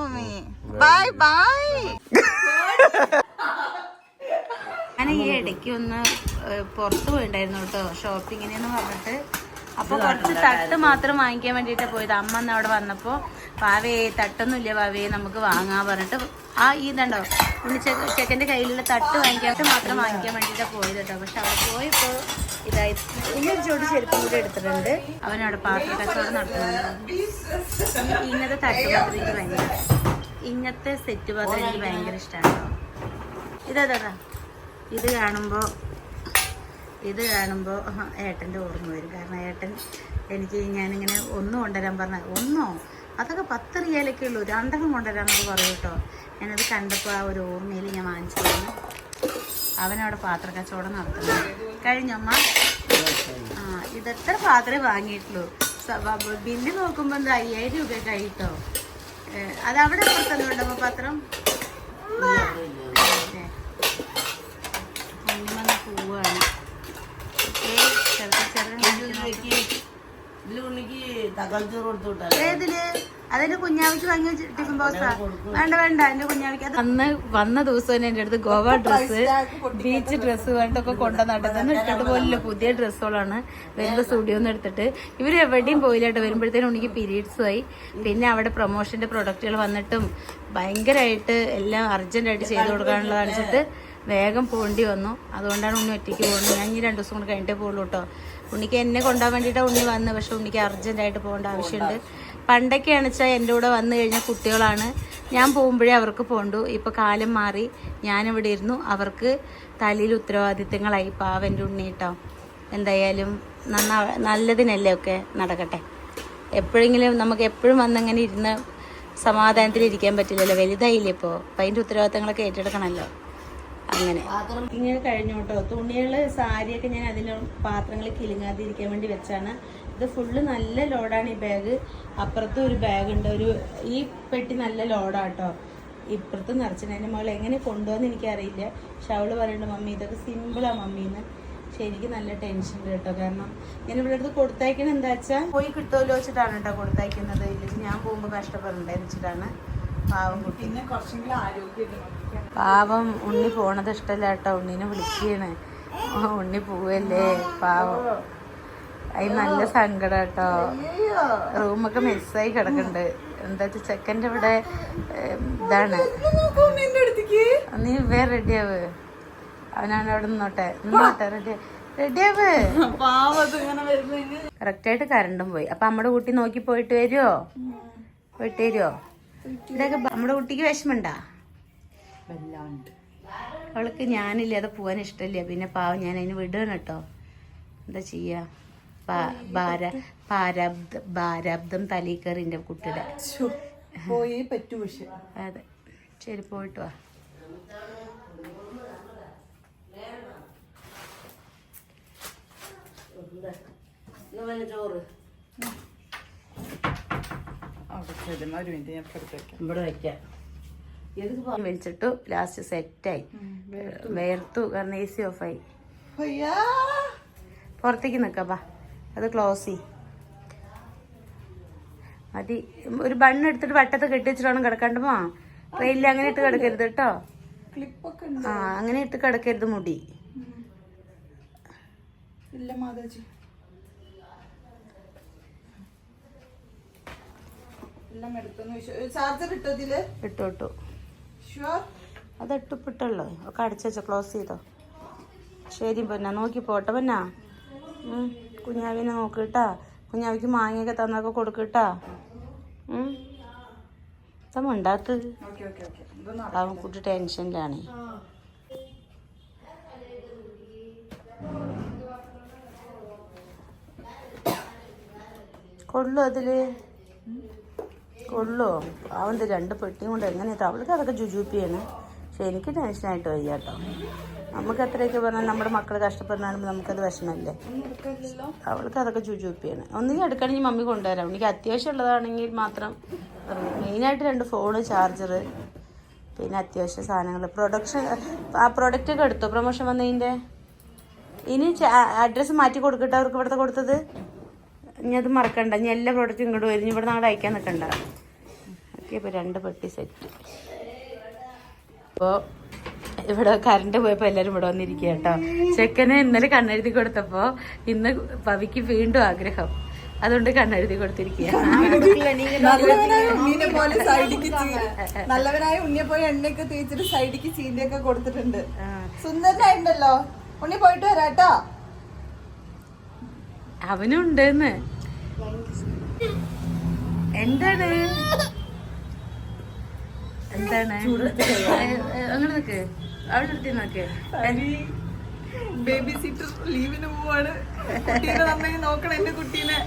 Mummy bye bye ഞാൻ ഈ ഇടയ്ക്ക് ഒന്ന് പുറത്ത് പോയിണ്ടായിരുന്നു കേട്ടോ ഷോപ്പിങ്ങിനെന്ന് പറഞ്ഞിട്ട്. അപ്പൊ കുറച്ച് തട്ട് മാത്രം വാങ്ങിക്കാൻ വേണ്ടിട്ട് പോയത്. അമ്മ അന്ന് അവിടെ വന്നപ്പോ പാവേ തട്ടൊന്നുമില്ല പാവേ നമുക്ക് വാങ്ങാ പറഞ്ഞിട്ട് ആ ഈ ഇതുണ്ടോ ഉണ്ണി ചെക്ക ചെക്കന്റെ കയ്യിലുള്ള തട്ട് വാങ്ങിക്കാൻ മാത്രം വാങ്ങിക്കാൻ വേണ്ടിട്ടാ പോയത് കേട്ടോ. പക്ഷെ അവിടെ പോയപ്പോ ഇതായി ഇന്നൊരു ജോഡി ചെരുപ്പും കൂടി എടുത്തിട്ടുണ്ട്. അവനവിടെ പാത്ര കച്ചവടം നടത്തുന്നുണ്ട്. ഇങ്ങനത്തെ തട്ട് പാത്രം എനിക്ക് ഭയങ്കര ഇങ്ങനത്തെ സെറ്റ് പാത്രം എനിക്ക് ഭയങ്കര ഇഷ്ടമാണ് ഇതാ ഇതാ കാണുമ്പോൾ ഇത് കാണുമ്പോൾ ഏട്ടന്റെ ഓർമ്മ വരും. കാരണം ഏട്ടൻ എനിക്ക് ഞാനിങ്ങനെ ഒന്നും കൊണ്ടുവരാൻ പറഞ്ഞ ഒന്നോ? അതൊക്കെ പത്ത് റിയാലൊക്കെ ഉള്ളൂ. രണ്ടെണ്ണം കൊണ്ടുവരാന്നൊക്കെ പറയും കേട്ടോ. ഞാനത് കണ്ടപ്പോൾ ആ ഒരു ഓർമ്മയിൽ ഞാൻ വാങ്ങിച്ചു അവനവിടെ പാത്ര കച്ചവടം നടത്തുന്നു. കഴിഞ്ഞമ്മ. ആ ഇതെത്ര പാത്രമേ വാങ്ങിയിട്ടുള്ളൂ? ബില്ല് നോക്കുമ്പോൾ എന്താ അയ്യായിരം രൂപ കഴിട്ടോ അത് അവിടെ പുറത്തൊന്നും പാത്രം? പോവാണ്. ചെറുക്കൻ ഏതിൽ അതിന്റെ കുഞ്ഞാവിക്ക് വാങ്ങി ടിഫിൻ ബോക്സാ. വേണ്ട വേണ്ട എന്റെ കുഞ്ഞാവിക്ക് അന്ന് വന്ന ദിവസം തന്നെ എന്റെ അടുത്ത് ഗോവ ഡ്രസ്സ് ബീച്ച് ഡ്രസ്സ് വേണ്ടൊക്കെ കൊണ്ടുവന്നിട്ട്. ഇട്ടിട്ട് പോലില്ല പുതിയ ഡ്രസ്സുകളാണ്. വരുമ്പോ സ്റ്റുഡിയോന്ന് എടുത്തിട്ട് ഇവർ എവിടെയും പോയില്ല കേട്ടോ വരുമ്പോഴത്തേനും എനിക്ക് പീരീഡ്സും ആയി. പിന്നെ അവിടെ പ്രൊമോഷന്റെ പ്രൊഡക്റ്റുകൾ വന്നിട്ടും ഭയങ്കരമായിട്ട് എല്ലാം അർജന്റായിട്ട് ചെയ്ത് കൊടുക്കാനുള്ളത് കാണിച്ചിട്ട് വേഗം പോകേണ്ടി വന്നു. അതുകൊണ്ടാണ് ഉണ്ണി ഒറ്റയ്ക്ക് പോകുന്നത്. ഞാൻ ഈ രണ്ടു ദിവസം കൂടെ കഴിഞ്ഞിട്ടേ പോകുള്ളൂ കേട്ടോ ഉണ്ണിക്ക് എന്നെ കൊണ്ടുപോകാൻ വേണ്ടിയിട്ടാണ് ഉണ്ണി വന്നത് പക്ഷെ ഉണ്ണിക്ക് അർജന്റായിട്ട് പോകേണ്ട ആവശ്യമുണ്ട്. പണ്ടൊക്കെയാണ് വെച്ചാൽ എന്റെ കൂടെ വന്നു കഴിഞ്ഞാൽ കുട്ടികളാണ്. ഞാൻ പോകുമ്പോഴേ അവർക്ക് പോണ്ടു. ഇപ്പോൾ കാലം മാറി. ഞാനിവിടെ ഇരുന്നു. അവർക്ക് തലയിൽ ഉത്തരവാദിത്തങ്ങളായി. പാവന്റെ ഉണ്ണി കേട്ടോ എന്തായാലും നന്നാ നല്ലതിനല്ലേ ഒക്കെ നടക്കട്ടെ. എപ്പോഴെങ്കിലും നമുക്ക് എപ്പോഴും വന്നങ്ങനെ ഇരുന്ന് സമാധാനത്തിൽ ഇരിക്കാൻ പറ്റില്ലല്ലോ. വലുതായില്ലേ ഇപ്പോൾ അപ്പം അതിന്റെ ഉത്തരവാദിത്തങ്ങളൊക്കെ ഏറ്റെടുക്കണമല്ലോ അങ്ങനെ. ഇങ്ങനെ കഴിഞ്ഞു കേട്ടോ. തുണികൾ സാരിയൊക്കെ ഞാൻ അതിന് പാത്രങ്ങൾ കിലുങ്ങാതിരിക്കാൻ വേണ്ടി വെച്ചാണ്. ഇത് ഫുള്ള് നല്ല ലോഡാണ് ഈ ബാഗ് അപ്പുറത്തും ഒരു ബാഗ് ഉണ്ട്. ഒരു ഈ പെട്ടി നല്ല ലോഡാട്ടോ ഇപ്പുറത്ത് നിറച്ചിട്ട് മകൾ എങ്ങനെ കൊണ്ടുപോകുന്ന എനിക്കറിയില്ല. പക്ഷെ അവൾ പറയുന്നുണ്ട് മമ്മി ഇതൊക്കെ സിമ്പിളാ മമ്മീന്ന് ശരിക്കും നല്ല ടെൻഷൻ ഉണ്ട് കേട്ടോ. കാരണം ഞാൻ ഇവിടെ അടുത്ത് കൊടുത്തയക്കണ എന്താ വെച്ചാൽ പോയി കിട്ടുമല്ലോ വെച്ചിട്ടാണ് കേട്ടോ കൊടുത്തയക്കുന്നത്. ഇല്ലെങ്കിൽ ഞാൻ പോകുമ്പോൾ കഷ്ടപ്പെടണ്ടേ വെച്ചിട്ടാണ് പാവം കുട്ടി. പിന്നെ കുറച്ചെങ്കിലും ആരോഗ്യം പാവം ഉണ്ണി പോണത് ഇഷ്ടല്ല കേട്ടോ ഉണ്ണിനെ വിളിക്കാണ് ഉണ്ണി പോവല്ലേ? പാവം. അതിന് നല്ല സങ്കടം കേട്ടോ റൂമൊക്കെ മിസ്സായി കിടക്കുന്നുണ്ട് എന്താ വെച്ചാൽ ചെക്കന്റെ ഇവിടെ ഇതാണ്. നീ വേറെ റെഡിയാവ് അവനാണ് അവിടെ നിന്നോട്ടെ. നിന്നോട്ടെ റെഡി റെഡിയാവ് കറക്റ്റായിട്ട് കറണ്ടും പോയി. അപ്പൊ നമ്മുടെ കുട്ടി നോക്കി പോയിട്ട് വരുമോ പോയിട്ട് വരുമോ ഇതൊക്കെ നമ്മുടെ കുട്ടിക്ക് വിഷമണ്ടാ വല്ലാണ്ട്. അവൾക്ക് ഞാനില്ലാതെ പോകാൻ ഇഷ്ടമില്ല. പിന്നെ പാവം ഞാൻ അതിന് വിടുകയാണ് കേട്ടോ. എന്താ ചെയ്യാ? പാ- ഭാര പാരാബ്ദ ഭാരാബ്ദം തലയിൽ കയറി എന്റെ കുട്ടിയുടെ. ശ്ശോ, പോയേ പറ്റൂ പക്ഷെ. അതെ. ശരി പോയിട്ട് വാ. അവിടെ ചെല്ലുമ്പോ ഒരു മിനിറ്റ് ഞാൻ പുറത്തേക്ക് ഇവിടെ വയ്ക്കാം വലിച്ചിട്ടു ലാസ്റ്റ് സെറ്റായി വേർത്തു. കാരണം എ സി ഓഫായി പുറത്തേക്ക് നിക്കാ ബാ. അത് ക്ലോസ് ചെയ് മതി. ഒരു ബണ്ണ് എടുത്തിട്ട് വട്ടത്ത് കെട്ടി കിടക്കണ്ടോ വേണം കിടക്കാണ്ട് പോ ട്രെയിനിൽ അങ്ങനെ ഇട്ട് കിടക്കരുത് കേട്ടോ ആ അങ്ങനെ ഇട്ട് കിടക്കരുത് മുടി. ഇല്ല മാതാജി. എല്ലാം എടുത്തെന്ന് ചാർജർ ഇട്ടോ ഇതിൽ? ഇട്ടു ഇട്ടു. ഷുവർ അത് ഇട്ടുപ്പിട്ടല്ലോ ഒക്കെ അടിച്ചോ ക്ലോസ് ചെയ്തോ. ശരി പൊന്ന. നോക്കി പോട്ടെ പൊന്ന. കുഞ്ഞാവിനെ നോക്കിട്ടാ. കുഞ്ഞാവിക്ക് മാങ്ങയൊക്കെ തന്നൊക്കെ കൊടുക്കട്ടാ. ഉണ്ടാത്തത് ഉണ്ടാക്ക് അവൻ കുട്ടി ടെൻഷനിലാണ്. കൊള്ളു അതിൽ. കൊള്ളോ? അവന്റെ രണ്ട് പെട്ടിയും കൊണ്ട് എങ്ങനെയാണ് അവൾക്ക് അതൊക്കെ ജുജൂപ്പിയാണ്. പക്ഷെ എനിക്ക് ടെൻഷനായിട്ട് വയ്യ കേട്ടോ. നമുക്ക് അത്രയൊക്കെ പറഞ്ഞാൽ നമ്മുടെ മക്കൾ കഷ്ടപ്പെടുന്നാലും നമുക്കത് വിഷമല്ലേ അവൾക്ക് അതൊക്കെ ചുചുപ്പിയാണ് ഒന്നുകിൽ എടുക്കണമെങ്കിൽ മമ്മി കൊണ്ടുവരാം. എനിക്ക് അത്യാവശ്യം ഉള്ളതാണെങ്കിൽ മാത്രം മെയിനായിട്ട് രണ്ട് ഫോണ് ചാർജർ പിന്നെ അത്യാവശ്യ സാധനങ്ങൾ. പ്രൊഡക്ഷൻ ആ പ്രൊഡക്റ്റ് ഒക്കെ എടുത്തോ? പ്രൊമോഷൻ വന്നതിന്റെ? ഇനി അഡ്രസ്സ് മാറ്റി കൊടുക്കട്ടെ അവർക്ക് ഇവിടുത്തെ കൊടുത്തത്? ഇനി അത് മറക്കണ്ട. ഇനി എല്ലാ പ്രോഡക്റ്റും ഇങ്ങോട്ട് വരും. ഇനി ഇവിടെ നാളെ അയക്കാൻ നിൽക്കണ്ട. ഇപ്പൊ രണ്ട് പെട്ടി സെറ്റ് അപ്പോൾ ഇവിടെ കറണ്ട് പോയപ്പോൾ എല്ലാവരും ഇവിടെ വന്നിരിക്കുക കേട്ടോ. ചെക്കന് ഇന്നലെ കണ്ണെഴുതി കൊടുത്തപ്പോൾ ഇന്ന് പവിക്ക് വീണ്ടും ആഗ്രഹം. അതുകൊണ്ട് കണ്ണെഴുതി കൊടുത്തിരിക്കുക നല്ലവനായ ഉണ്ണിനെ പോലെ സൈഡിക്ക് നല്ലവനായ ഉണ്ണിയെ പോലെ എണ്ണയൊക്കെ തേച്ചിട്ട് സൈഡിക്ക് ചീന്തയൊക്കെ കൊടുത്തിട്ടുണ്ട്. സുന്ദരനായിട്ടുണ്ടല്ലോ. ഉണ്ണി പോയിട്ട് വരാട്ടോ അവനും ഉണ്ടെന്ന് എന്താണ്? എന്താണ്? അങ്ങനെ നിക്ക് അവിടെ നിർത്തി നോക്കേ. ബേബി സീറ്റർ ലീവിന് പോവാണ്. കുട്ടീനെ നന്നായി നോക്കണം എന്റെ കുട്ടീനെ.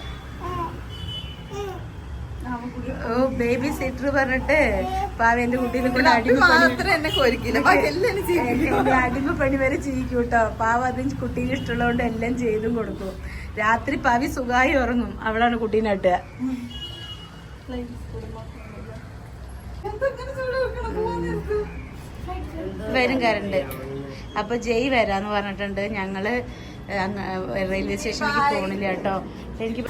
ഓ ബേബി സിറ്റർ പറഞ്ഞിട്ട് പാവേന്റെ കുട്ടീനെ കൊണ്ട് അത് അടിമ പണി മാത്രം എന്നെ കോരിക്കില്ല. ബാക്കി എല്ലാം അടിമ പണി വരെ ചെയ്യിക്കും കേട്ടോ. പാവ അതിന് കുട്ടീനെ ഇഷ്ടമുള്ളതുകൊണ്ട് എല്ലാം ചെയ്തും കൊടുക്കും. രാത്രി പവി സുഖമായി ഉറങ്ങും. അവളാണ് കുട്ടീനെ ഇട്ടുക എന്താ ഇങ്ങനെ ചൂട് വെക്കണത്? പോവാൻ നേരത്ത്. വരും കരണ്ട്. അപ്പൊ ജയ് വരാന്ന് പറഞ്ഞിട്ടുണ്ട്. ഞങ്ങൾ റെയിൽവേ സ്റ്റേഷനിലേക്ക് പോണില്ല കേട്ടോ. എനിക്ക്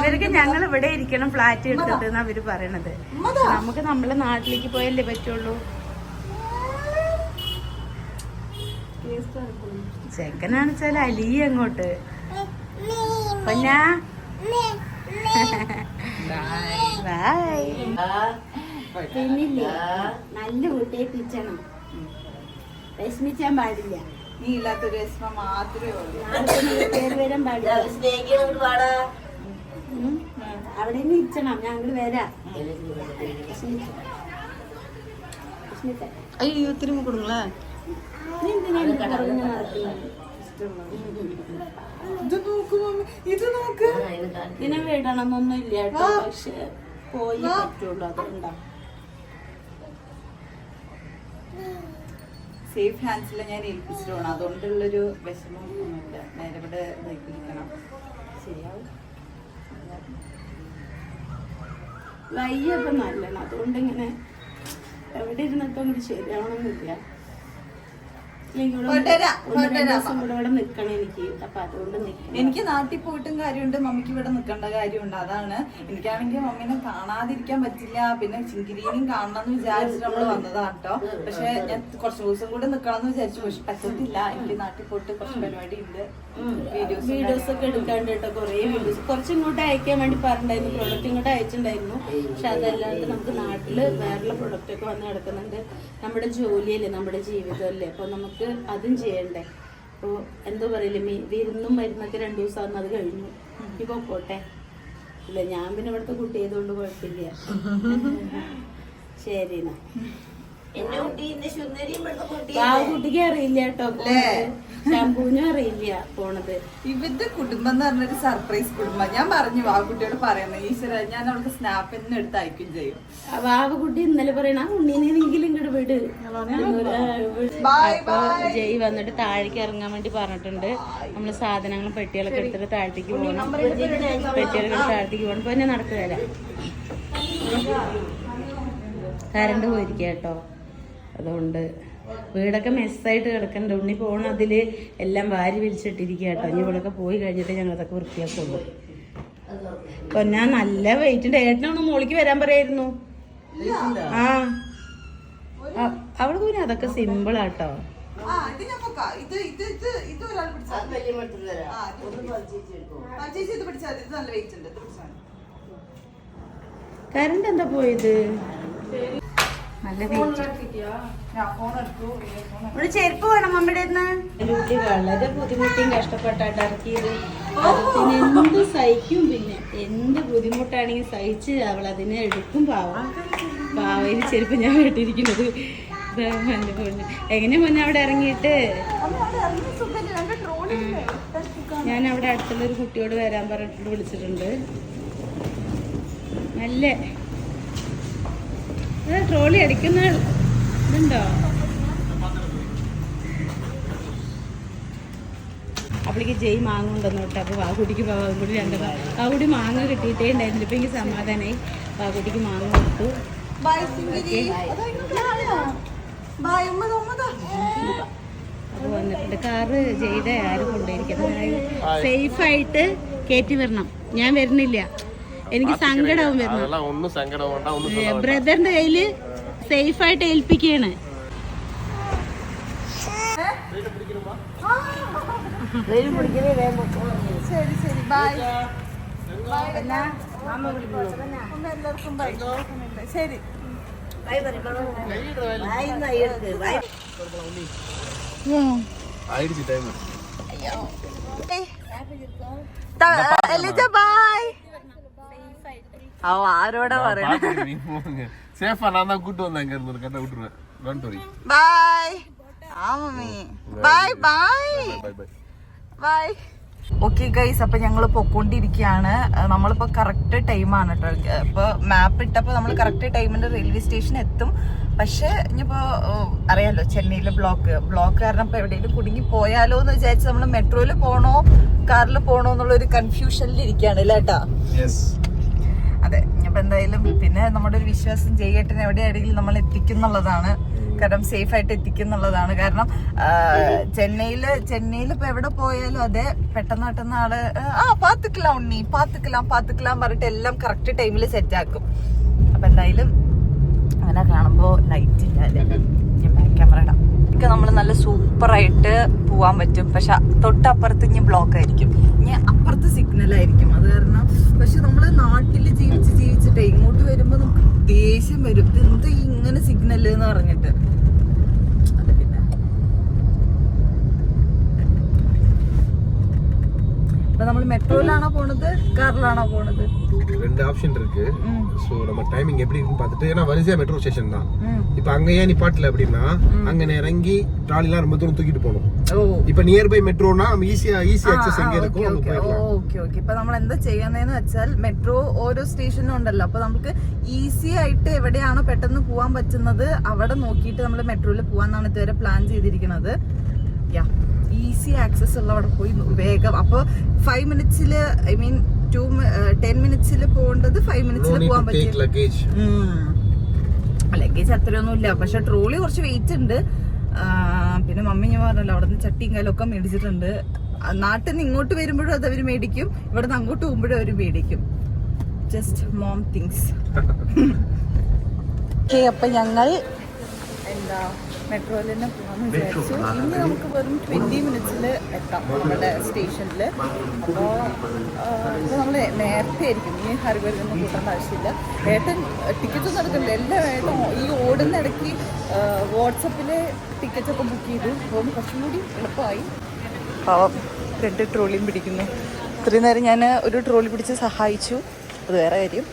ഇവർക്ക് ഞങ്ങൾ ഇവിടെ ഇരിക്കണം ഫ്ലാറ്റ് എടുത്തിട്ട് എന്നാ അവർ പറയണത്. നമുക്ക് നമ്മളെ നാട്ടിലേക്ക് പോയല്ലേ പറ്റുള്ളൂ. ചെക്കനാണ് വെച്ചാൽ അലി അങ്ങോട്ട്. പൊന്നാ. ബൈ പിന്നില്ലേ നല്ല കുട്ടിയെ പിച്ചണം. വിഷമിച്ചാൻ പാടില്ല. നീ ഇല്ലാത്തൊരു വിഷമം മാത്രമേ ഉള്ളൂ. പേര് വരാൻ പാടില്ല. അവിടെ നിന്ന് ഇരിച്ചണം. ഞങ്ങൾ വരാം. അയ്യോ തിരുമ്പ് കൊടുങ്ങളെ നീ എന്തിനാണ് കടന്നു നടക്കുന്നത്? ഇത് നോക്ക്. മമ്മി ഇത് നോക്ക് ഇതിനെ വിടണമെന്നൊന്നും ഇല്ല കേട്ടോ പക്ഷെ പോയി. പറ്റുള്ളൂ അതുകൊണ്ടാ. സേഫ് ഹാൻഡ്സിൽ ഞാൻ ഏൽപ്പിച്ചിട്ടുണ്ട് അതുകൊണ്ടുള്ളൊരു വിഷമമൊന്നുമില്ല. നേരെ ഇവിടെ ഇരിക്കണം ശരിയാവും. വയ്യപ്പം നല്ലതാണ്. അതുകൊണ്ട് ഇങ്ങനെ എവിടെ ഇരുന്നിട്ടും ശരിയാവണമെന്നില്ല. എനിക്ക്. അപ്പൊ അതുകൊണ്ട് നിക്കണം. എനിക്ക് നാട്ടിൽ പോയിട്ടും കാര്യമുണ്ട് മമ്മിക്ക് ഇവിടെ നിൽക്കേണ്ട കാര്യമുണ്ട്. അതാണ്. എനിക്കാണെങ്കിൽ മമ്മീനെ കാണാതിരിക്കാൻ പറ്റില്ല. പിന്നെ ചിങ്കിരീനും കാണണം എന്ന് വിചാരിച്ചിട്ട് നമ്മൾ വന്നതാണ് കേട്ടോ പക്ഷെ ഞാൻ കുറച്ച് ദിവസം കൂടെ നിക്കണം എന്ന് വിചാരിച്ചു. പക്ഷെ പറ്റത്തില്ല. എനിക്ക് നാട്ടിൽ പോയിട്ട് കുറച്ച് പരിപാടി ഉണ്ട് വീഡിയോസ് വീഡിയോസ് ഒക്കെ എടുക്കാണ്ട് കേട്ടോ കുറേ വീഡിയോസ്. കുറച്ച് ഇങ്ങോട്ട് അയക്കാൻ വേണ്ടി പറഞ്ഞിട്ടുണ്ടായിരുന്നു. പ്രൊഡക്റ്റ് ഇങ്ങോട്ട് അയച്ചിട്ടുണ്ടായിരുന്നു. പക്ഷെ അതല്ലാണ്ട് നമുക്ക് നാട്ടിൽ വേറെ പ്രൊഡക്റ്റ് ഒക്കെ വന്ന് കിടക്കുന്നുണ്ട്. നമ്മുടെ ജോലിയല്ലേ നമ്മുടെ ജീവിതമല്ലേ. അപ്പൊ നമുക്ക് അതും ചെയ്യണ്ടേ? അപ്പോൾ എന്തോ പറയില്ല മീ വിരുന്നും മരുന്നൊക്കെ രണ്ടു ദിവസം ആകുന്ന അത് കഴിഞ്ഞു. ഇപ്പോൾ പോട്ടെ. ഇല്ല ഞാൻ പിന്നെ ഇവിടുത്തെ കുട്ടി ആയതുകൊണ്ട് കുഴപ്പമില്ല. ശരി എന്നാ. ആ കുട്ടിക്ക് അറിയില്ല കേട്ടോ ശംഭുവിനും അറിയില്ല പോണത്. ഇവരുടെ കുടുംബം എന്ന് പറഞ്ഞൊരു സർപ്രൈസ് കുടുംബം. ഞാൻ പറഞ്ഞു വാവ് കുട്ടിയോട് പറയുന്നത് ഈശ്വര ഞാൻ അവൾക്ക് സ്നാപ്പ് എടുത്ത് അയക്കും ചെയ്യും. വാവക്കുട്ടി ഇന്നലെ പറയണ ആ ഉണ്ണീനെങ്കിലും ഇങ്ങോട്ട് വിട്. ജയ് വന്നിട്ട് താഴേക്ക് ഇറങ്ങാൻ വേണ്ടി പറഞ്ഞിട്ടുണ്ട്. നമ്മൾ സാധനങ്ങളും പെട്ടികളൊക്കെ എടുത്തിട്ട് താഴത്തേക്ക് പോകണം. പെട്ടികളൊക്കെ എടുത്ത് താഴത്തേക്ക് പോകണം. ഇപ്പൊ തന്നെ നടക്കുക കരണ്ട് പോയിരിക്കട്ടോ പോയിരിക്കുക കേട്ടോ. അതുകൊണ്ട് വീടൊക്കെ മെസ്സായിട്ട് കിടക്കണ്ട. ഉണ്ണി പോകണം അതിൽ എല്ലാം വാരി വലിച്ചിട്ടിരിക്കുക കേട്ടോ ഇനി ഇവിടെയൊക്കെ പോയി കഴിഞ്ഞിട്ട് ഞങ്ങളതൊക്കെ വൃത്തിയാക്കുള്ളൂ. അപ്പൊ ഞാൻ നല്ല വെയിറ്റ് ഉണ്ട്. ഏട്ടനൊന്ന് മോളിക്ക് വരാൻ പറയായിരുന്നു. ആ. അവൾ പിന്നെ അതൊക്കെ സിമ്പിൾ ആട്ടോ. കറണ്ട് എന്താ പോയത്? നല്ല ഇവിടെ ചെരുപ്പ് വേണം മമ്മിയുടെ വളരെ ബുദ്ധിമുട്ടിയും കഷ്ടപ്പെട്ടായിട്ട് ഇറക്കിയത് എന്ത് സഹിക്കും പിന്നെ. എന്ത് ബുദ്ധിമുട്ടാണെങ്കിൽ സഹിച്ച് അവൾ അതിനെ എടുക്കും പാവം. പാവയിൽ ചെരുപ്പ് ഞാൻ കേട്ടിരിക്കുന്നത്. എങ്ങനെ മുന്നേ അവിടെ ഇറങ്ങിയിട്ട്? ഞാൻ അവിടെ അടുത്തുള്ള ഒരു കുട്ടിയോട് വരാൻ പറഞ്ഞിട്ട് വിളിച്ചിട്ടുണ്ട്. നല്ല ട്രോളി അടിക്കുന്ന ഇതുണ്ടോ? അപ്പോഴേക്ക് ജയ് മാങ്ങ ഉണ്ടെന്ന് തൊട്ട് അപ്പോൾ വാകുട്ടിക്ക് വാകുടി രണ്ട് വാകുടി മാങ്ങ കിട്ടിയിട്ടേ ഉണ്ടായിരുന്നില്ല. ഇപ്പം എനിക്ക് സമാധാനമായി വാഗുടിക്ക് മാങ്ങ കൊടുത്തു. അപ്പൊ അപ്പോൾ വന്നിട്ടുണ്ട്. കാറ് ജയ്യുടെ ആരും കൊണ്ടുപോയിരിക്കുന്നത് സേഫായിട്ട് കയറ്റി വരണം ഞാൻ വരുന്നില്ല. എനിക്ക് സങ്കടവും വരുന്നു. ബ്രദറിന്റെ കയ്യിൽ സേഫ് ആയിട്ട് ഏൽപ്പിക്കുകയാണ്. ശരി ശരി. ബൈ ബൈ ബൈ ശരി. എലിജ ബൈ ഓ ആരോടാ പറയണ சேஃபா நான் தான் கூட்டு வந்தேன் இங்க இருந்து கரெக்டா விட்டுருவேன் டோன்ட் வரி ബൈ ആ mummy bye bye bye bye bye okay guys അപ്പൊ ഞങ്ങൾ പൊക്കോണ്ടിരിക്കുകയാണ് അഹ് നമ്മളിപ്പോ കറക്റ്റ് ടൈമാണ് കേട്ടോ ഇപ്പൊ മാപ്പ് ഇട്ടപ്പോ നമ്മൾ കറക്റ്റ് ടൈമിന്റെ റെയിൽവേ സ്റ്റേഷൻ എത്തും പക്ഷെ ഇനിയിപ്പോ ഏഹ്, അറിയാലോ ചെന്നൈയിലെ ബ്ലോക്ക് ബ്ലോക്ക് കാരണം ഇപ്പൊ എവിടെയെങ്കിലും കുടുങ്ങി പോയാലോ എന്ന് വിചാരിച്ച് നമ്മൾ മെട്രോയിൽ പോണോ കാറിൽ പോണോ എന്നുള്ള ഒരു കൺഫ്യൂഷനിൽ ഇരിക്കുകയാണ് അല്ലേ ഇനിയിപ്പോ എന്തായാലും പിന്നെ നമ്മുടെ ഒരു വിശ്വാസം ജയ്യേട്ടൻ എവിടെയാണെങ്കിലും നമ്മൾ എത്തിക്കുന്നുള്ളതാണ്. കാരണം സേഫ് ആയിട്ട് എത്തിക്കുന്നുള്ളതാണ്. കാരണം ചെന്നൈയിൽ ചെന്നൈയിൽ ഇപ്പൊ എവിടെ പോയാലും അതെ പെട്ടെന്ന് പെട്ടെന്ന് ആൾ ആ പാത്തുക്കലാം ഉണ്ണി പാത്തുക്കലാം പാത്തുക്കലാം പറഞ്ഞിട്ട് എല്ലാം കറക്റ്റ് ടൈമിൽ സെറ്റ് ആക്കും. അപ്പൊ എന്തായാലും അങ്ങനെ കാണുമ്പോ ലൈറ്റ് ഇല്ല അല്ലേ? ഞാൻ ബാക്ക് ക്യാമറ ഇടാം. നമ്മൾ നല്ല സൂപ്പർ ആയിട്ട് പോവാൻ പറ്റും. പക്ഷെ തൊട്ടപ്പുറത്ത് ഇനി ബ്ലോക്ക് ആയിരിക്കും. ഇനി അപ്പുറത്ത് സിഗ്നൽ ആയിരിക്കും. അത് കാരണം പക്ഷെ നമ്മൾ നാട്ടിൽ ദേഷ്യം വരും. ഇത് ഇങ്ങനെ സിഗ്നൽ എന്ന് പറഞ്ഞിട്ട്? മെട്രോയിലാണോ പോണത് കാറിലാണോ പോണത് ரெண்டு ஆப்ஷன் இருக்கு ம். ஸோ நம்ம டைமிங் எப்படி இருக்குன்னு பார்த்துட்டு ஏன்னா வரிசையா மெட்ரோ ஸ்டேஷன் தான் ഉം. இப்போ அங்க ஏன் நிப்பாட்டல அப்படின்னா அங்க இறங்கி ட்ராலிலாம் ரொம்ப தூரம் தூக்கிட்டு போகணும் ഓ இப்போ நியர்பை மெட்ரோனா நம்ம ஈஸியா ஈஸி அக்சஸ் எங்க இருக்கும் அங்க போயிடலாம் ഓക്കെ ഓക്കെ ഇപ്പൊ നമ്മൾ എന്താ ചെയ്യുന്നതെന്ന് വെച്ചാൽ മെട്രോ ഓരോ സ്റ്റേഷനും ഉണ്ടല്ലോ അപ്പൊ നമുക്ക് ഈസി ആയിട്ട് എവിടെയാണോ പെട്ടെന്ന് പോവാൻ പറ്റുന്നത് അവിടെ നോക്കിയിട്ട് നമ്മൾ മെട്രോയിൽ പോവാന്നാണ് ഇതുവരെ പ്ലാൻ ചെയ്തിരിക്കുന്നത് യാ ഈസി ആക്സസ് ഉള്ള അവിടെ പോയി വേഗം. അപ്പോൾ ഫൈവ് മിനിറ്റ്സിൽ ഐ മീൻ ടു ടെൻ മിനിറ്റ്സിൽ പോകേണ്ടത് ഫൈവ് മിനിറ്റ്സിൽ പോകാൻ പറ്റും ലഗേജ് അത്രയൊന്നും ഇല്ല പക്ഷെ ട്രോളി കുറച്ച് വെയിറ്റ് ഉണ്ട്. പിന്നെ മമ്മി ഞാൻ പറഞ്ഞല്ലോ അവിടെ നിന്ന് ചട്ടിയും കാലൊക്കെ മേടിച്ചിട്ടുണ്ട്. നാട്ടിൽ നിന്ന് ഇങ്ങോട്ട് വരുമ്പോഴും അത് മേടിക്കും. ഇവിടെ നിന്ന് അങ്ങോട്ട് പോകുമ്പോഴും അവർ മേടിക്കും. ജസ്റ്റ് മോം തിങ്സ് ഓക്കെ അപ്പൊ ഞങ്ങൾ എന്താ മെട്രോയിൽ തന്നെ പോകാമെന്ന് വിചാരിച്ചു. ഇന്ന് നമുക്ക് വെറും ട്വന്റി മിനിറ്റ്സിൽ എത്താം നമ്മുടെ സ്റ്റേഷനിൽ അപ്പോൾ ഇപ്പോൾ നമ്മൾ നേരത്തെ ആയിരിക്കും. ഈ ഹരിവരിൽ നിന്ന് കൂട്ടേണ്ട ആവശ്യമില്ല. ഏട്ടൻ ടിക്കറ്റ് ഒന്നും എടുക്കണ്ട. എല്ലാം ഏട്ടൻ ഈ ഓടുന്ന ഇടയ്ക്ക് വാട്സപ്പിൽ ടിക്കറ്റ് ഒക്കെ ബുക്ക് ചെയ്തു. അപ്പോൾ കുറച്ചും കൂടി എളുപ്പമായി. പാവം രണ്ട് ട്രോളിയും പിടിക്കുന്നു. ഇത്രയും നേരം ഞാൻ ഒരു ട്രോളി പിടിച്ച് സഹായിച്ചു. അത് വേറെ കാര്യം.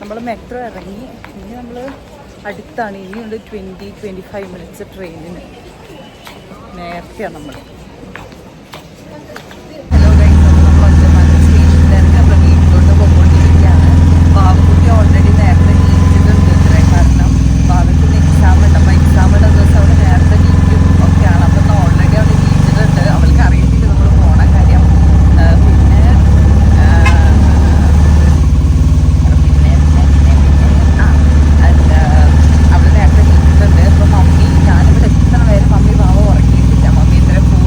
നമ്മൾ മെട്രോ ഇറങ്ങി. ഇനി നമ്മൾ അടുത്താണ്. ഇനിയുണ്ട് ട്വന്റി ട്വന്റി ഫൈവ് മിനിറ്റ്സ് ട്രെയിനിന് നേരത്തെയാണ് നമ്മൾ ഹലോ ഗൈസ് നമ്മൾ ഒറ്റപ്പാലം സ്റ്റേഷനിൽ തന്നെ നമ്മൾ വീട്ടിലോട്ട് പോയിക്കൊണ്ടിരിക്കുകയാണ് ബാബുക്കുട്ടി ഓൾറെഡി നേരത്തെ നീച്ചിട്ടുണ്ട് ഇത്രയും കാരണം ബാബുക്കിന് എക്സാം ഉണ്ട് അപ്പോൾ എക്സാമിന്റെ ദിവസം അവൾ നേരത്തെ നീക്കും ഒക്കെയാണ് അപ്പം ഓൾറെഡി അവൾ നീച്ചിട്ടുണ്ട് അവൾക്ക് അറിയത്തില്ല നമ്മൾ പോണ കാര്യം ആ, പിന്നെ ആ, പിന്നെ പിന്നെ പിന്നെ പിന്നെ ആ അല്ല അവിടെ നേരത്തെ നീക്കുന്നുണ്ട് അപ്പൊ മമ്മി ഞാനിവിടെ എത്തുന്ന വരെ മമ്മി പാവ ഉറങ്ങിയിട്ടില്ല മമ്മി ഇത്ര ഫോൺ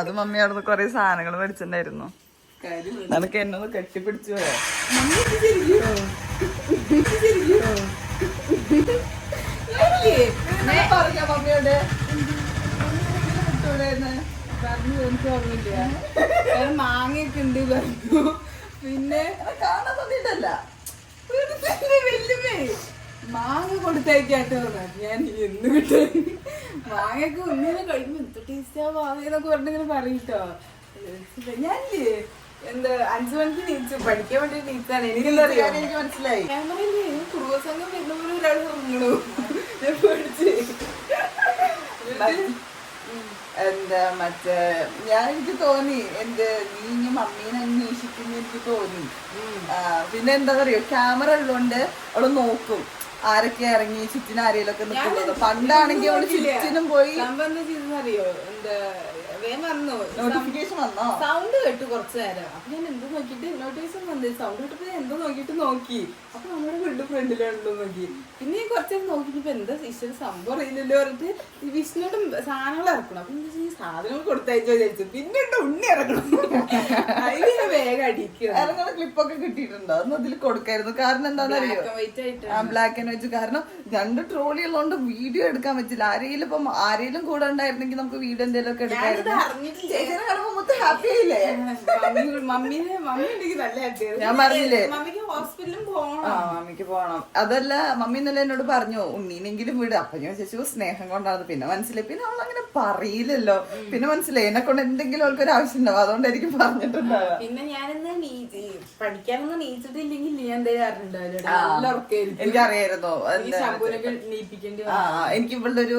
അത് മമ്മി അവിടുന്ന് കൊറേ സാധനങ്ങൾ മേടിച്ചിട്ടുണ്ടായിരുന്നു. നിനക്ക് എന്നൊന്ന് കെട്ടിപ്പിടിച്ചു പോയോ? പറഞ്ഞ മമ്മിയോട് മാങ്ങയൊക്കെ ഉണ്ട് പറഞ്ഞു. പിന്നെ കാണാൻ തന്നിട്ടല്ല വെല്ലുമേ മാങ്ങ കൊടുത്തേക്കാട്ടോ ഞാൻ എന്ന് കിട്ടും? മാങ്ങയൊക്കെ ഒന്നിനെ കഴിയുമ്പോ എന്ത് ടേസ്റ്റാ മാങ്ങ എന്നൊക്കെ പറഞ്ഞിങ്ങനെ പറയിട്ടോ. ഞാനില്ലേ എന്താ അഞ്ചു മണിക്ക് നീച്ചു പഠിക്കാൻ വേണ്ടി നീച്ചാണ് എനിക്കെന്താ അറിയാം? എനിക്ക് മനസ്സിലായി? ക്യാമറയിൽ കുറുവസംഗം വരുന്ന പോലെ ഒരാൾ ഇറങ്ങണു ഞാൻ പഠിച്ച് എന്താ മറ്റേ ഞാൻ എനിക്ക് തോന്നി എന്ത് നീ ഇനി മമ്മീനെ അന്വേഷിക്കുന്ന എനിക്ക് തോന്നി. പിന്നെ എന്താ പറയുക ക്യാമറ ഉള്ളതുകൊണ്ട് അവൾ നോക്കും. ആരൊക്കെ ഇറങ്ങി ചുറ്റിനും ആരെങ്കിലും ഒക്കെ നിൽക്കുന്നത്? പണ്ടാണെങ്കിൽ അവൾ ചുറ്റിനും പോയി അറിയോ? എന്താ വേഗം വന്നു. നോട്ടിഫിക്കേഷൻ വന്നോ? സൗണ്ട് കേട്ടു കുറച്ചു നേരം. അപ്പൊ ഞാൻ എന്തോ നോക്കിട്ട് നോട്ടീസും വന്നു. സൗണ്ട് കേട്ടപ്പോ എന്തോ നോക്കിട്ട് നോക്കി. അപ്പൊ നമ്മുടെ വീട് ഫ്രണ്ടിലാണല്ലോ നോക്കി. പിന്നെ കുറച്ചു നോക്കിട്ട് എന്താ ഈശ്വര സംഭവം അറിയില്ലല്ലോ പറഞ്ഞിട്ട് ഈ വിഷ്ണുവിന്റെ സാധനങ്ങൾ ഇറക്കണം. അപ്പൊ എന്താ ഈ സാധനങ്ങൾ കൊടുത്തയച്ചോ വിചാരിച്ചു. പിന്നെ ഉണ്ണി ഇറക്കണം അതിന് വേഗം അടിക്കുക ഇറങ്ങുന്ന ക്ലിപ്പൊക്കെ കിട്ടിയിട്ടുണ്ടോ? അതൊന്നും അതിൽ കൊടുക്കായിരുന്നു കാരണം എന്താണെന്നറിയോ? ബ്ലാക്ക് ആൻഡ് വൈറ്റ് കാരണം രണ്ട് ട്രോളി ഉള്ളതുകൊണ്ട് വീഡിയോ എടുക്കാൻ പറ്റില്ല. ആരെങ്കിലും ഇപ്പം ആരെങ്കിലും കൂടെ ഉണ്ടായിരുന്നെങ്കിൽ നമുക്ക് വീഡിയോ എന്തെങ്കിലും ഒക്കെ എടുക്കായിരുന്നു ഞാൻ പറഞ്ഞില്ലേ? മമ്മിക്ക് പോണം. അതല്ല മമ്മി ഇന്നലെ എന്നോട് പറഞ്ഞു ഉണ്ണീനെങ്കിലും വിട്. അപ്പൊ ഞാൻ ചേച്ചി സ്നേഹം കൊണ്ടാണ് പിന്നെ മനസ്സിലായി. പിന്നെ അവൾ അങ്ങനെ പറയില്ലല്ലോ. പിന്നെ മനസ്സിലായി. എന്നെ കൊണ്ട് എന്തെങ്കിലും അവൾക്ക് ഒരു ആവശ്യം ഉണ്ടാവും. അതുകൊണ്ടായിരിക്കും പറഞ്ഞിട്ടുണ്ടാവുക. പിന്നെ ഞാനിന്ന് പഠിക്കാനൊന്നും നീച്ചിട്ടില്ലെങ്കിൽ നീ എന്തായാലും എനിക്കറിയായിരുന്നു. എനിക്ക് ഇവളുടെ ഒരു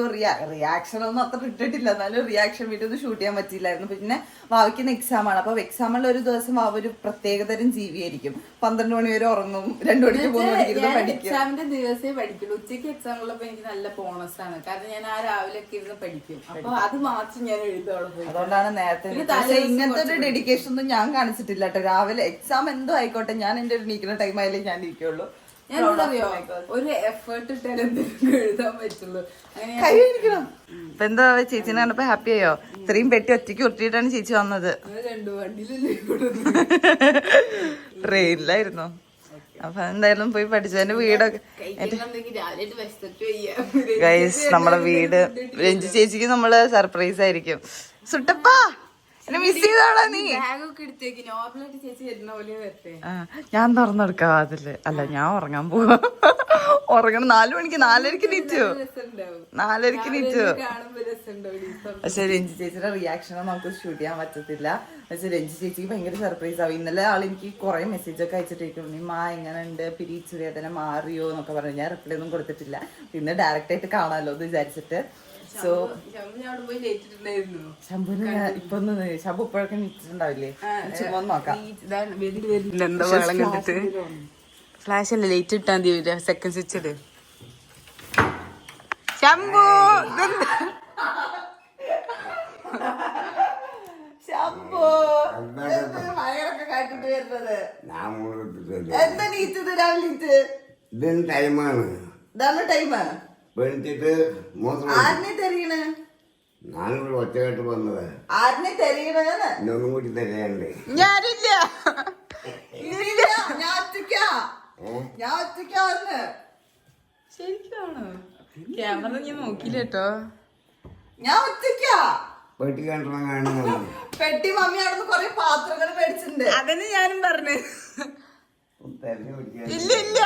റിയാക്ഷൻ ഒന്നും അത്ര ഇട്ടിട്ടില്ല. എന്നാലും റിയാക്ഷൻ വീട്ടിൽ ഒന്നും ഷൂട്ട് ചെയ്യാൻ പറ്റിയില്ലായിരുന്നു. പിന്നെ വാവിക്കുന്ന എക്സാം ആണ്. അപ്പൊ എക്സാമിൽ ഒരു ദിവസം വാവ ഒരു പ്രത്യേകതരം ജീവിയായിരിക്കും. പന്ത്രണ്ട് മണി വരെ ഉറങ്ങും. രണ്ടു മണിക്ക് മൂന്ന് മണിക്ക് പഠിക്കും. എക്സാമിന്റെ ദിവസമേ പഠിക്കുള്ളൂ. ഉച്ചയ്ക്ക് എക്സാം ഉള്ളപ്പോ എനിക്ക് നല്ല ബോണസ് ആണ്. കാരണം ഞാൻ ആ രാവിലെ ഒക്കെ ഇരുന്ന് പഠിക്കും. അപ്പൊ അത് മാത്രം ഞാൻ എഴുതോളം അതുകൊണ്ടാണ് നേരത്തെ ഇങ്ങനത്തെ ഒരു ഡെഡിക്കേഷൻ ഒന്നും ഞാൻ കാണിച്ചിട്ടില്ല കേട്ടോ. രാവിലെ എക്സാം എന്തോ ആയിക്കോട്ടെ. ഞാൻ എന്റെ ഒരു നീക്കുന്ന ടൈം ആയാലേ ഞാൻ ഇരിക്കുള്ളൂ. ഞാൻ അറിയോ ഒരു എഫേർട്ട് ഇട്ടാൽ എന്തെങ്കിലും എഴുതാൻ പറ്റുള്ളൂ. ഇപ്പൊ എന്താ ചേച്ചിനെ കണ്ടപ്പോ ഹാപ്പി ആയോ? ഇത്രയും പെട്ടി ഒറ്റയ്ക്ക് ഒട്ടിയിട്ടാണ് ചേച്ചി വന്നത്. ട്രെയിനിലായിരുന്നു അപ്പൊ എന്തായാലും പോയി പഠിച്ചതിന്റെ വീടൊക്കെ ഗൈസ് നമ്മളെ വീട് രഞ്ജു ചേച്ചിക്ക് നമ്മൾ സർപ്രൈസ് ആയിരിക്കും. സുട്ടപ്പാ! മിസ് ചെയ്താളാ നീ. ഞാൻ തുറന്നെടുക്കാം അതിൽ അല്ല ഞാൻ ഉറങ്ങാൻ പോവാ. ഉറങ്ങണം. നാലു മണിക്ക് നാലരക്ക് നീറ്റു. നാലരക്ക് നീറ്റു. പക്ഷെ രഞ്ജി ചേച്ചിയുടെ റിയാക്ഷൻ നമുക്ക് ഷൂട്ട് ചെയ്യാൻ പറ്റത്തില്ല. പക്ഷെ രഞ്ജി ചേച്ചിക്ക് ഭയങ്കര സർപ്രൈസ് ആവും. ഇന്നലെ ആൾ എനിക്ക് കുറെ മെസ്സേജ് ഒക്കെ അയച്ചിട്ടിരിക്കുന്നു മാ എങ്ങനെ ഉണ്ട് പിരിച്ചു വേദന മാറിയോ? എന്നൊക്കെ പറഞ്ഞു. ഞാൻ റിപ്ലൈ ഒന്നും കൊടുത്തിട്ടില്ല. പിന്നെ ഡയറക്റ്റ് ആയിട്ട് കാണാമല്ലോ എന്ന് വിചാരിച്ചിട്ട്. സോ ശംഭുവിന് ഇപ്പൊ ഒന്ന് ശംഭു ഇപ്പോഴൊക്കെ നിൽച്ചിട്ടുണ്ടാവില്ലേ ചുമ്മാ നോക്കാം. എന്താ വെള്ളം കണ്ടിട്ട്? ഫ്ലാഷ് അല്ലേ? ലൈറ്റ് ഇട്ടാ മതി സെക്കൻഡ് സ്വിച്ച് ഇട്. ശംഭു ശംഭു കാട്ടിട്ട് വരുന്നത്? എന്താ നീറ്റ് രാവിലെ ഇതാണ് ടൈമാണ് ഇതാണ് ടൈം വെളുത്തിട്ട് മൂത്രം ആരിനെ തെറിയണ് ഞാനിവിടെ ഒറ്റക്കെട്ട് വന്നത്. ആരിനെ തെറിയണെന്ന് ഇന്നൊന്നും കൂടി തരാണ്ട്? ഞാനില്ല. ഇല്ല, ഞാൻ ഒറ്റയ്ക്കാ. ഞാൻ ഒറ്റയ്ക്കാന്ന് ശരിക്കാണോ? ക്യാമറ ഞാൻ നോക്കിയില്ല കേട്ടോ ഞാൻ ഒറ്റയ്ക്കാ. വെട്ടി കണ്ടണം കാണുന്നതാണ് പെട്ടി മമ്മി കൊറേ പാത്രങ്ങൾ മേടിച്ചിട്ടുണ്ട്. അതന്നെ ഞാനും പറഞ്ഞു ഇല്ല ഇല്ല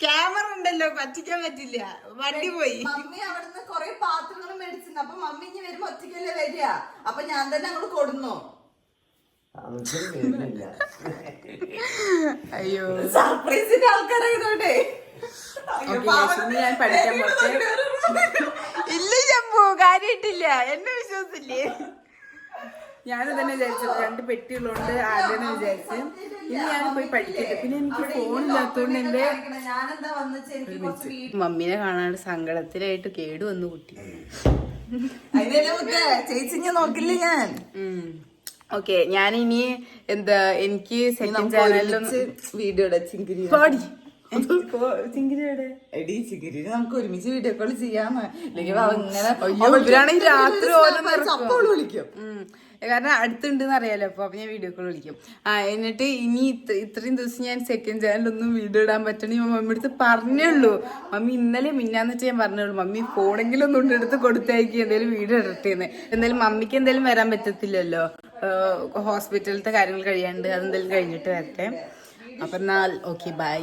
ക്യാമറ ഉണ്ടല്ലോ പറ്റിക്കാൻ പറ്റില്ല. വണ്ടി പോയി. മമ്മി അവിടുന്ന് കൊറേ പാത്രങ്ങളും മേടിച്ചിട്ടുണ്ട്. അപ്പൊ മമ്മി ഇനി വരുമ്പോ ഒറ്റയ്ക്കല്ലേ വരിക. അപ്പൊ ഞാൻ തന്നെ അങ്ങോട്ട് കൊടുന്നു. അയ്യോ. സർപ്രൈസിന്റെ ആൾക്കാരായതോട്ടെ ഞാൻ പഠിക്കാൻ പോട്ടെ. ഇല്ല ശംഭു കാര്യമായിട്ടില്ല എന്നെ വിശ്വാസമില്ലേ ഞാൻ തന്നെ വിചാരിച്ചത് രണ്ട് പെട്ടികളുണ്ട് ആദ്യം വിചാരിച്ചു. ഇനി ഞാൻ പോയി പഠിക്കട്ടെ. പിന്നെ എനിക്ക് ഫോണില്ലാത്തോണ്ട് എന്റെ മമ്മീനെ കാണാണ്ട് സങ്കടത്തിലായിട്ട് കേടു വന്നു കുട്ടി. ചേച്ചി ഞാൻ നോക്കില്ല ഞാൻ? ഓക്കെ ഞാൻ ഇനി എന്താ എനിക്ക് സെക്കൻഡ് ചാനലിലും വീഡിയോ ചിങ്കിരി പാടി. ചിങ്കിരിയുടെ എടി ചിഗിരി നമുക്ക് ഒരുമിച്ച് വീഡിയോ കോൾ ചെയ്യാന്ന് ഇവരാണെങ്കിൽ രാത്രി ഓരോ വിളിക്കും. കാരണം അടുത്തുണ്ടെന്ന് അറിയാലോ അപ്പൊ അപ്പൊ ഞാൻ വീഡിയോ കോൾ വിളിക്കും. ആ എന്നിട്ട് ഇനി ഇത്ര- ഇത്രയും ദിവസം ഞാൻ സെക്കൻഡ് ചാനലൊന്നും വീഡിയോ ഇടാൻ പറ്റണേ മമ്മി അടുത്ത് പറഞ്ഞുള്ളൂ മമ്മി ഇന്നലെ മിന്നാന്ന് വെച്ചാൽ ഞാൻ പറഞ്ഞുള്ളൂ മമ്മി ഫോണെങ്കിലും ഒന്നും ഉണ്ടെടുത്ത് കൊടുത്തയക്കി എന്തെങ്കിലും വീഡിയോ ഇടട്ടേന്ന്. എന്തായാലും മമ്മിക്ക് എന്തായാലും വരാൻ പറ്റത്തില്ലല്ലോ. ഹോസ്പിറ്റലിലത്തെ കാര്യങ്ങൾ കഴിയാണ്ട് അതെന്തായാലും കഴിഞ്ഞിട്ട് വരട്ടെ. അപ്പൊ എന്നാൽ ഓക്കെ ബൈ